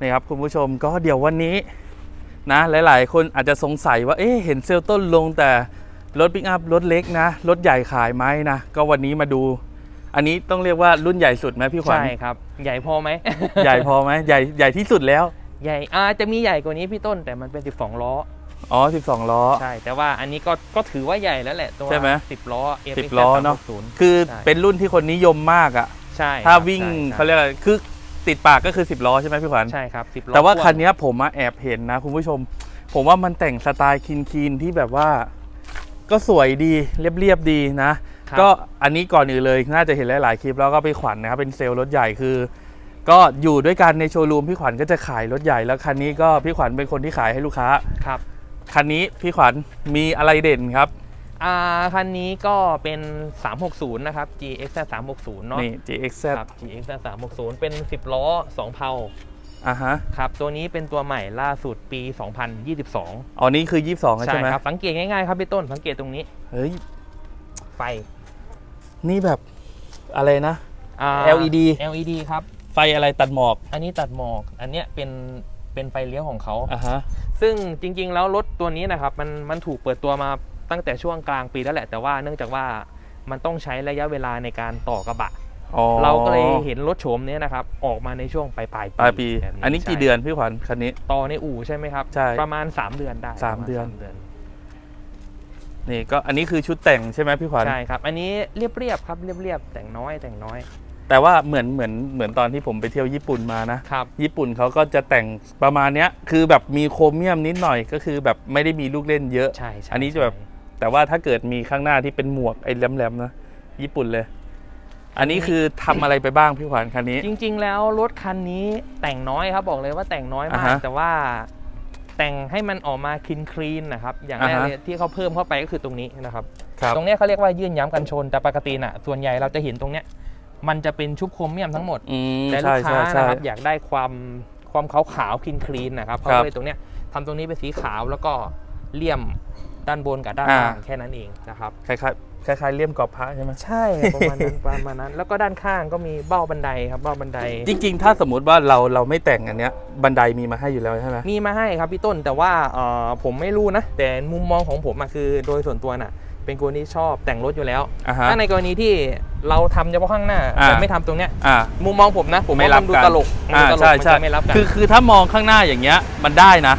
นี่ครับคุณผู้ชมก็เดี๋ยววันนี้นะหลาย ๆ คนอาจจะสงสัยว่าเอ๊ะเห็นเซลล์ต้นลงแต่รถปิกอัพรถเล็กนะ รถใหญ่ขายไหมนะก็วันนี้มาดู อันนี้ต้องเรียกว่ารุ่นใหญ่สุดไหมพี่ขวัญใช่ครับ ใหญ่พอไหม ใหญ่พอไหมใหญ่ใหญ่ที่สุดแล้ว ใหญ่อาจะมีใหญ่กว่านี้พี่ต้นแต่มันเป็น 12 ล้ออ๋อ 12 ล้อ ใช่ แต่ว่าอันนี้ก็ก็ถือว่าใหญ่แล้วแหละตัวใช่ไหม10ล้อ FX 10ล้อเนอะ360คือใช่เป็นรุ่นที่คนนิยมมากอะใช่ ถ้าครับวิ่งใช่เขาเรียกอะไรคือ ติดปากก็คือ 10ล้อใช่ไหมพี่ขวัญใช่ครับ10ล้อแต่ว่าพ่งคันเนี้ยผมมาแอบเห็นนะคุณผู้ชม ผมว่ามันแต่งสไตล์คินคีนๆที่แบบว่า ก็สวยดีเรียบๆดีนะครับก็อันนี้ก่อนอื่นเลยน่าจะเห็นหลาย ๆ คลิปแล้วก็ไปขวัญนะครับเป็นเซลล์รถใหญ่คือ ก็อยู่ด้วยกันในโชว์รูมพี่ขวัญก็จะขายรถใหญ่แล้วคันนี้ก็พี่ขวัญเป็นคนที่ขายให้ลูกค้าครับคันนี้พี่ขวัญมีอะไรเด่นครับ อ่าคันนี้ก็เป็น 360 นะครับ GX 360 เนาะนี่ GXZ ครับ GX 360 เป็น 10 ล้อ 2 เพาอะฮะครับ ตัวนี้เป็นตัวใหม่ล่าสุดปี 2022 อ๋อนี่คือ 22แล้วใช่ใช่ไหมครับ สังเกตง่ายๆครับพี่ต้น สังเกตตรงนี้ เฮ้ย ไฟนี่แบบอะไรนะ อ่า LED LED ครับ ไฟอะไรตัดหมอกอันนี้ตัดหมอก อันเนี้ยเป็น เป็นไฟเลี้ยวของเขา อะฮะ ซึ่งจริงๆ แล้วรถตัวนี้นะครับ มัน มันถูกเปิดตัวมา ตั้งแต่ช่วงกลางปีแล้วแหละ แต่ว่าเนื่องจากว่ามันต้องใช้ระยะเวลาในการต่อกระบะ อ๋อเราก็เลยเห็นรถโฉมเนี้ยนะครับ ออกมาในช่วงปลายปลายๆปลายปี แบบอันนี้กี่ใช่เดือนพี่ขวัญคันนี้ ต่อในอู่ใช่ไหมครับ ใช่ประมาณ 3 เดือนได้สามประณเดือน สามเดือนนี่ก็อันนี้คือชุดแต่งใช่ไหมพี่ขวัญใช่ครับ อันนี้เรียบๆครับเรียบๆแต่งน้อยแต่งน้อยแต่ว่าเหมือนเหมือนเหมือนตอนที่ผมไปเที่ยวญี่ปุ่นมานะ ครับ ญี่ปุ่นเขาก็จะแต่งประมาณเนี้ย คือแบบมีโครเมียมนิดหน่อยก็คือแบบไม่ได้มีลูกเล่นเยอะ ใช่ใช่อันนี้จะแบบ แต่ว่าถ้าเกิดมีข้างหน้าที่เป็นหมวกไอ้แหลมๆนะญี่ปุ่นเลย อันนี้คือทำอะไรไปบ้างพี่ขวัญคันนี้ จริง ๆ แล้วรถคันนี้แต่งน้อยครับบอกเลยว่าแต่งน้อยมาอ่าก ฮะแต่ว่าแต่งให้มันออกมาคลีนคลีนนะครับ อย่างแรกอ่าฮะ เลยที่เขาเพิ่มเข้าไปก็คือตรงนี้นะครับ ครับ ตรงเนี้ยเขาเรียกว่ายื่นย้ำกันชนแต่ปกติน่ะส่วนใหญ่เราจะเห็นตรงเนี้ยมันจะเป็นชุบโครเมียมทั้งหมด อืมแต่ลูใช่กค้าใช่ใช่ นะครับอยากได้ความความขาวขาวคลีนคลีนนะครับเขาครับก็เลยตรงเนี้ยทำตรงนี้เป็นสีขาวแล้วก็เลี่ยม ด้านบนกับด้านอ่าล่างแค่นั้นเองนะครับคล้ายๆคล้ายๆเลี่ยมกรอบพระใช่ไหมใช่ประมาณนั้นประมาณนั้น แล้วก็ด้านข้างก็มีเบ้าบันไดครับเบ้าบันได จริงๆ ถ้าสมมุติว่าเราเราไม่แต่งอันเนี้ยบันไดมีมาให้อยู่แล้วใช่ไหมมีมาให้ครับพี่ต้นแต่ว่าเอ่อผมไม่รู้นะ แต่มุมมองของผมอะคือโดยส่วนตัวน่ะ เป็นคนที่ชอบแต่งรถอยู่แล้วอ่าฮะถ้าในกรณีที่เราทำเฉพาะข้างหน้าอ่าแต่ไม่ทำตรงเนี้ยอ่ามุมมองผมนะ ผมไม่ว่ารับมันดูกันตลกมันอ่าดูตลกใช่มันใช่จะไม่รับกันคือคือถ้ามองข้างหน้าอย่างเงี้ยมันได้นะ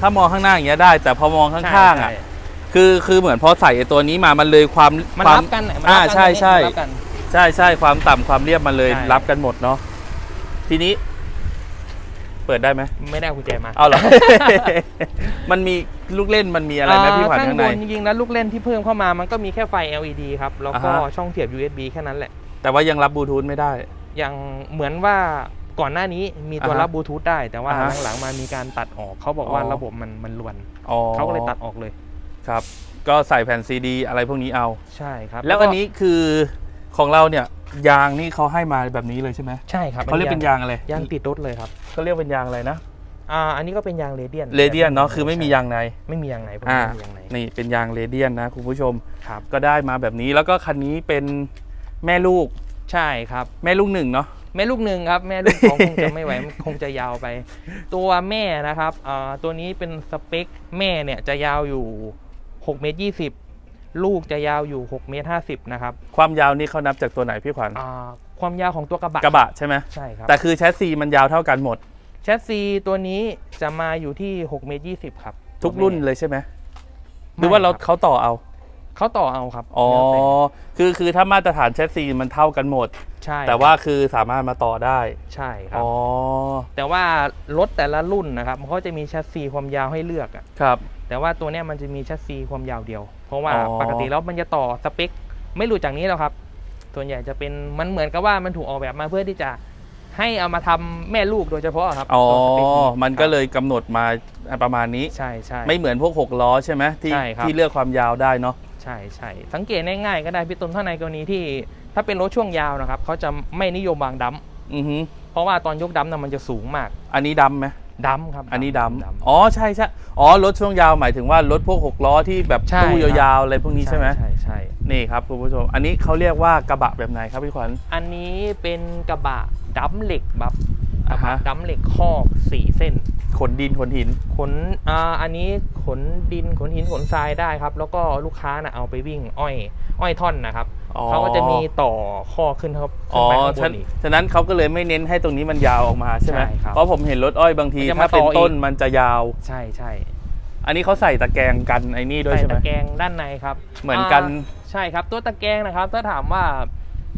ถ้ามองข้างหน้าอย่างเงี้ยได้ แต่พอมองข้างๆอะใช่คือคือเหมือนพอใส่ไอ้ตัวนี้มามันเลยความมันความรับกันน่ะมันอ่ารับกันใช่ใช่มันรับกันใช่ใช่ความต่ำความเรียบมันเลยใช่รับกันหมดเนาะทีนี้ เปิดได้ไหมไม่ได้เอากุญแจมาเอาเหรอมันมีลูกเล่นมันมีอะไรไหมพี่ขวัญอ่าข้างในบนจริงๆแล้วลูกเล่นที่เพิ่มเข้ามามันก็มีแค่ไฟ LED ครับแล้วก็อ่าฮะช่องเสียบ USB แค่นั้นแหละ แต่ว่ายังรับบลูทูธไม่ได้อย่างเหมือนว่า ก่อนหน้านี้มีตัวอ่าฮะรับบลูทูธได้ แต่ว่าอ่าฮะหลังๆมามีการตัดออกเขาบอกว่าอ๋อ ระบบมันมันลวนอ๋อเขาก็เลยตัดออกเลย ครับ ก็ใส่แผ่นซีดี อะไรพวกนี้เอา ใช่ครับแล้วอันนี้คือของเราเนี่ยยางนี่เขาให้มาแบบนี้เลยใช่ไหมใช่ครับเขาเรียกเป็นยางอะไรยางติดรถเลยครับเขาเรียกเป็นยางอะไรนะอ่าอันนี้ก็เป็นยางเรเดียนเรเดียนเนาะคือไม่มียางใน ไม่มียางไหนผมอ่า ไม่มียางไหนนี่เป็นยางเรเดียนนะคุณผู้ชมครับก็ได้มาแบบนี้แล้วก็คันนี้เป็นแม่ลูกใช่ครับ แม่ลูกหนึ่งเนาะ แม่ลูกหนึ่งครับ แม่ลูกสองคงจะไม่ไหวคงจะยาวไป ตัวแม่นะครับอ่าตัวนี้เป็นสเปคแม่เนี่ยจะยาวอยู่6เมตร20ลูกจะยาวอยู่6เมตร50นะครับความยาวนี่เขานับจากตัวไหนพี่ขวัญอ่าความยาวของตัวกระบะกระบะใช่ไหมใช่ครับแต่คือแชสซีมันยาวเท่ากันหมดแชสซีตัวนี้จะมาอยู่ที่6เมตร20ครับ ทุกรุ่นเลยใช่ไหมหไม่รือว่าเราคบเขาต่อเอา เขาต่อเอาครับอ๋อ แล้วแต่คือคือถ้ามาตรฐานแชสซีมันเท่ากันหมด ใช่แต่ว่าคือสามารถมาต่อได้ ใช่ครับ อ๋อ แต่ว่ารถแต่ละรุ่นนะครับเขาจะมีแชสซีความยาวให้เลือกอะครับ แต่ว่าตัวเนี้ยมันจะมีแชสซีความยาวเดียว เพราะว่าอ๋อ ปกติแล้วมันจะต่อสเปค ไม่หลุดจากนี้หรอกครับ ส่วนใหญ่จะเป็นมันเหมือนกับว่ามันถูกออกแบบมาเพื่อที่จะให้เอามาทำแม่ลูกโดยเฉพาะครับอ๋อ ตัวสเปคมันก็เลยกำหนดมาประมาณนี้ ใช่ใช่ ไม่เหมือนพวกหกล้อใช่ไหมที่ใช่ครับ ที่เลือกความยาวได้เนาะ ใช่ใช่สังเกตง่ายๆก็ได้พี่ต้นถ้าในกรณีที่ถ้าเป็นรถช่วงยาวนะครับเขาจะไม่นิยมวางดัมป์อือฮึเพราะว่าตอนยกดัมป์น่ะมันจะสูงมาก อันนี้ดำไหมดัมป์ครับอันนี้ดดัมป์ำอ๋อใช่ใช่อ๋อรถช่วงยาวหมายถึงว่ารถพวกหกล้อที่แบบใช่ตู้ครับยาวๆอะไรพวกนี้ใช่ไหมใช่ใช่นี่ครับคุณผู้ชมอันนี้เขาเรียกว่ากระบะแบบไหนครับพี่ขวัญ อันนี้เป็นกระบะดัมป์เหล็กแบบกระอ่าบะฮะดำเหล็กคอกสี่เส้นข นดินขนหิน ขนอ่าอันนี้ขนดินขนหินขนทรายได้ครับ แล้วก็ลูกค้าน่ะเอาไปวิ่งอ้อยอ้อยท่อนนะครับอ๋อ เขาก็จะมีต่อข้อขึ้นครับขึ้อ๋นอไปข้างบฉะนอีก ฉะนั้นเขาก็เลยไม่เน้นให้ตรงนี้มันยาวออกมาใช่ไหมใช่ครับเพราะผมเห็นรถอ้อยบางทีมันจะมาถ้าเป็นต่ออีก ต้นมันจะยาว ใช่ใช่อันนี้เขาใส่ตะแกรงกันไอ้นี่ด้วยใส่ใช่ไหมตะแกรงด้านในครับเหมือนกันาใช่ครับตัวตะแกรงนะครับ ถ้าถามว่า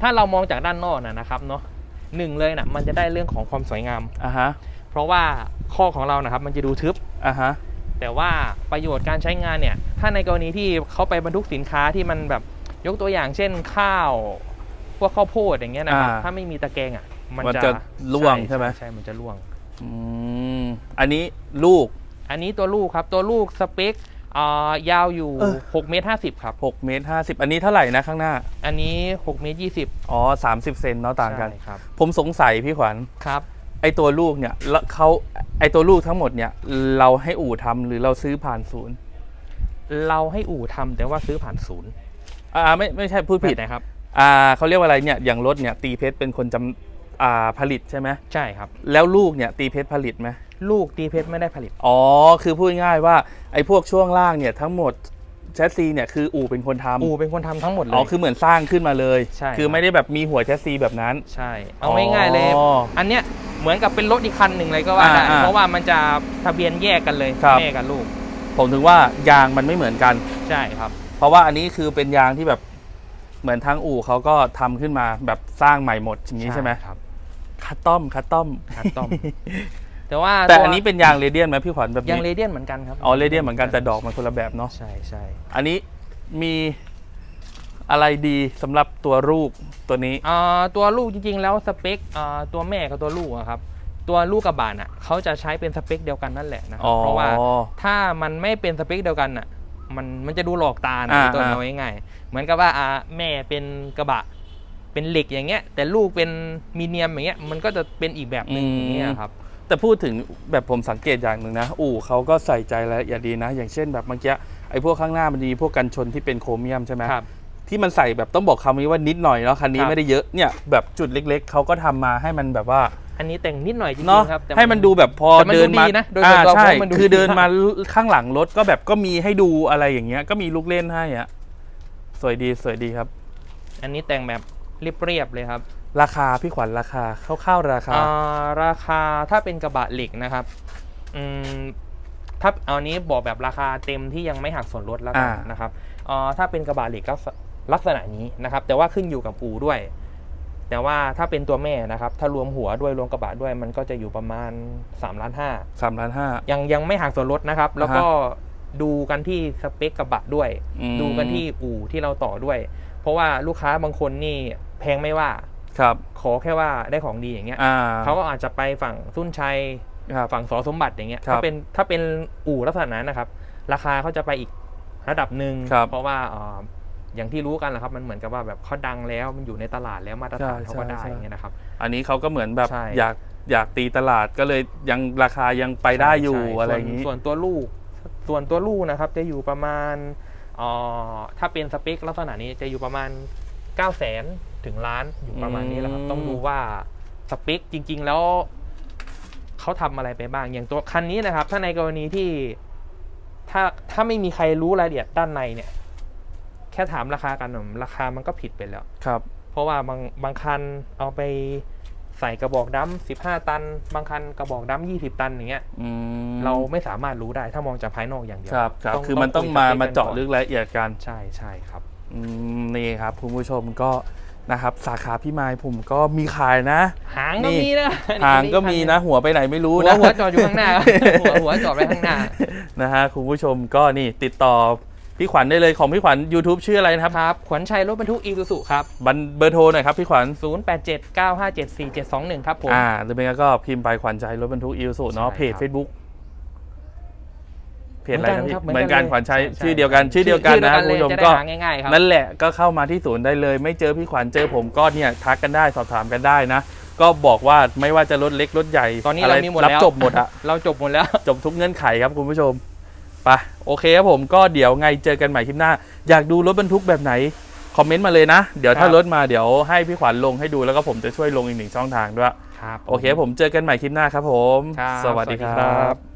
ถ้าเรามองจากด้านนอกนะนะครับเนาะหนึ่งเลยนะมันจะได้เรื่องของความสวยงาม อ่าฮะเพ ราะว่าข้อของเรานะครับมันจะดูทึบ อ่าฮะ แต่ว่าประโยชน์การใช้งานเนี่ย ถ้าในกรณีที่เขาไปบรรทุกสินค้าที่มันแบบยกตัวอย่างเช่นข้าว พวกข้าวโพดอย่างเงี้ยนะครับอ่า ถ้าไม่มีตะแกรงอะ มันมันจะจะร่วงใช่ไหมใช่ มันจะร่วง อืมอันนี้ลูก อันนี้ตัวลูกครับตัวลูกสเปคอ่ายาวอยู่เออ 6เมตร50ครับ 6เมตร50 อันนี้เท่าไหร่นะข้างหน้า อันนี้6เมตร20อ๋อ 30 เซนเนาะต่างกัน ใช่ครับผมสงสัยพี่ขวัญ ครับ ไอตัวลูกเนี่ยแล้วเขาไอตัวลูกทั้งหมดเนี่ย เราให้อู่ทำหรือเราซื้อผ่านศูนย์เราให้อู่ทำแต่ว่าซื้อผ่านศูนย์อ่าไม่ไม่ใช่พูดผิดแบบไหนครับ อ่าเขาเรียกว่าอะไรเนี่ยอย่างรถเนี่ยตีเพชรเป็นคนจำอ่าผลิตใช่ไหมใช่ครับ แล้วลูกเนี่ยตีเพชรผลิตไหมลูกตีเพชรไม่ได้ผลิต อ๋อคือพูดง่ายๆว่าไอ้พวกช่วงล่างเนี่ยทั้งหมดแชสซีเนี่ยคืออู่เป็นคนทำอู่เป็นคนทำทั้งหมดเลยอ๋อคือเหมือนสร้างขึ้นมาเลย ใช่คือครับ ไม่ได้แบบมีหัวแชสซีแบบนั้น ใช่ เอาง่ายๆเลย อ๋ออันเนี้ย เหมือนกับเป็นรถอีกคันหนึ่งเลยก็ว่าได้อ่าอ่าเพราะว่ามันจะทะเบียนแยกกันเลยครับ แม่กับลูกผมถึงว่ายางมันไม่เหมือนกัน ใช่ครับ เพราะว่าอันนี้คือเป็นยางที่แบบเหมือนทางอู่เขาก็ทำขึ้นมาแบบสร้างใหม่หมดอย่างนี้ใช่ไหมครับคัสตอมคัสตอม คัสตอม แต่ว่าแต่วอันนี้เป็นยางเรเดียนไหมพี่ขวัญแบบยังเรนี้เดียนเหมือนกันครับอ๋อเรเดียนเหมือนกันแต่ดอกมันคนละแบบเนาะใช่ใช่อันนี้มี อะไรดีสำหรับตัวลูกตัวนี้ อ่าตัวลูกจริงๆ แล้วสเปคอ่าตัวแม่กับตัวลูกอะครับ ตัวลูกกับบานอะเขาจะใช้เป็นสเปคเดียวกันนั่นแหละนะครัอ๋บอเพราะว่าถ้ามันไม่เป็นสเปคเดียวกันอะมันมันจะดูหลอกตานะอ่าตัวอ่าเอาง่ายๆเหมือนกับว่าอ่าแม่เป็นกระบะ เป็นเหล็กอย่างเงี้ย แต่ลูกเป็นมีเนียมอย่างเงี้ยมันก็จะเป็นอีกแบบหนึ่งอย่างเงี้ยครับ แต่พูดถึงแบบผมสังเกตอย่างหนึ่งนะ อู่เขาก็ใส่ใจรายละเอียดดีนะ อย่างเช่นแบบเมื่อกี้ไอ้พวกข้างหน้ามันดีพวกกันชนที่เป็นโครเมียมใช่ไหมครับ ที่มันใส่แบบต้องบอกคำนี้ว่านิดหน่อยเนาะคันนี้ครับ ไม่ได้เยอะเนี่ยแบบจุดเล็กๆเขาก็ทำมาให้มันแบบว่าอันนี้แต่งนิดหน่อยจริเนาะงๆครับแต่ ให้มันดูแบบพอแต่มันดูเดินมาดีนะโดยอ่าส่วนตัวใช่ผมว่ามันดูคือดี เดินมากมาข้างหลังรถก็แบบก็มีให้ดูอะไรอย่างเงี้ยก็มีลูกเล่นให้อะสวยดีสวยดีครับ อันนี้แต่งแบบเรียบๆเลยครับราคาพี่ขวัญราคาคร่าวๆราคา อ่าราคาถ้าเป็นกระบะเหล็กนะครับอืมถ้าเอานี้บอกแบบราคาเต็มที่ยังไม่หักส่วนลดแล้วกันอ่านนะครับอ่าถ้าเป็นกระบะเหล็กลักษ ลักษณะนี้นะครับ แต่ว่าขึ้นอยู่กับอู่ด้วย แต่ว่าถ้าเป็นตัวแม่นะครับ ถ้ารวมหัวด้วยรวมกระบะด้วย มันก็จะอยู่ประมาณ3ล้านห้าสามล้านห้ายังยังไม่หักส่วนลดนะครับ แล้วก็ดูกันที่สเปคกระบะด้วยอืมดูกันที่อู่ที่เราต่อด้วย เพราะว่าลูกค้าบางคนนี่แพงไม่ว่าครับ ขอแค่ว่าได้ของดีอย่างเงี้ยอ่าเขาก็อาจจะไปฝั่งสุนชัยครับฝั่งสอสมบัติอย่างเงี้ยครับถ้าเป็นถ้าเป็นอู่ลักษณะนั้นนะครับ ราคาเขาจะไปอีกระดับหนึ่งครับเพราะว่าเอ่ออย่างที่รู้กันแหละครับ มันเหมือนกับว่าแบบเขาดังแล้วมันอยู่ในตลาดแล้วมาตรฐานใช่เขาก็ได้ใช่อย่างเงี้ยนะครับ อันนี้เขาก็เหมือนแบบใช่อยากอยากตีตลาดก็เลยยังราคายังไปได้อยู่ใช่อะไรส่วนอย่างนี้ส่วนตัวลูกส่วนตัวลูกนะครับ จะอยู่ประมาณเอ่อถ้าเป็นสเปคลักษณะนี้จะอยู่ประมาณ9 0 0 0 0 0ถึงล้านอยู่ประมาณนี้แหละครับอืมต้องดูว่าสเปคจริง ๆ แล้วเขาทำอะไรไปบ้างอย่างตัวคันนี้นะครับ ถ้าในกรณีที่ ถ้าถ้าไม่มีใครรู้รายละเอียดด้านในเนี่ย แค่ถามราคากันหน่อยราคามันก็ผิดไปแล้ว ครับ เพราะว่าบางบางคันเอาไปใส่กระบอกดำ15ตัน บางคันกระบอกดำ20ตันอย่างเงี้ยอืมเราไม่สามารถรู้ได้ถ้ามองจากภายนอกอย่างเดียวครับครับต้คือมันต้องคุยมาสปคมาเจาะก่อนลึกรายละเอียดกัน ใช่ใช่ครับ อืมนี่ครับคุณผู้ชมก็นะครับ สาขาพี่ไม้ผมก็มีขายนะ หางก็นี่ มีนะหางก็มีนะ หัวไปไหนไม่รู้หัวนะหัวจอดอยู่ข้างหน้า หัวหัวจอดไว้ข้างหน้า นะฮะคุณผู้ชมก็นี่ติดต่อ พี่ขวัญได้เลยของพี่ขวัญ YouTube ชื่ออะไรนะครับ ครับ ขวัญชัยรถบรรทุกอีซูซุครับ บันเบอร์โทรหน่อยครับพี่ขวัญ 0879574721 ครับผม อ่าหรือไม่งั้นก็พิมพ์ไปขวัญใจรถบรรทุกอิวสุเนาะใช่เพจครับ Facebook เพจอะไรนะพี่ครับเหมือนกันลยขวัญชัยใชื่อเดียวกัน ชื่อเดียวกันนะชื่อคุณผู้ชมเลยจะก็ได้หาง่ายๆครับนั่นแหละก็เข้ามาที่ศูนย์ได้เลย ไม่เจอพี่ขวัญเจอผมก็เนี่ยทักกันได้สอบถามกันได้นะก็บอกว่าไม่ว่าจะรถเล็กรถใหญ่ตอนนี้ะเราไมีหมดรับแล้วจบหมดอะเราจบหมดแล้ว จบทุกเงื่อนไขครับคุณผู้ชม ไปโอเคครับผมก็เดี๋ยวไงเจอกันใหม่คลิปหน้า อยากดูรถบรรทุกแบบไหน คอมเมนต์มาเลยนะ เดี๋ยวถ้าครับรถมาเดี๋ยวให้พี่ขวัญลงให้ดูแล้วก็ผมจะช่วยลงอีกหนึ่งช่องทางด้วย ครับ โอเคผมเจอกันใหม่คลิปหน้าครับผม ครับสวัสดีคสวัสดีรัครับ บ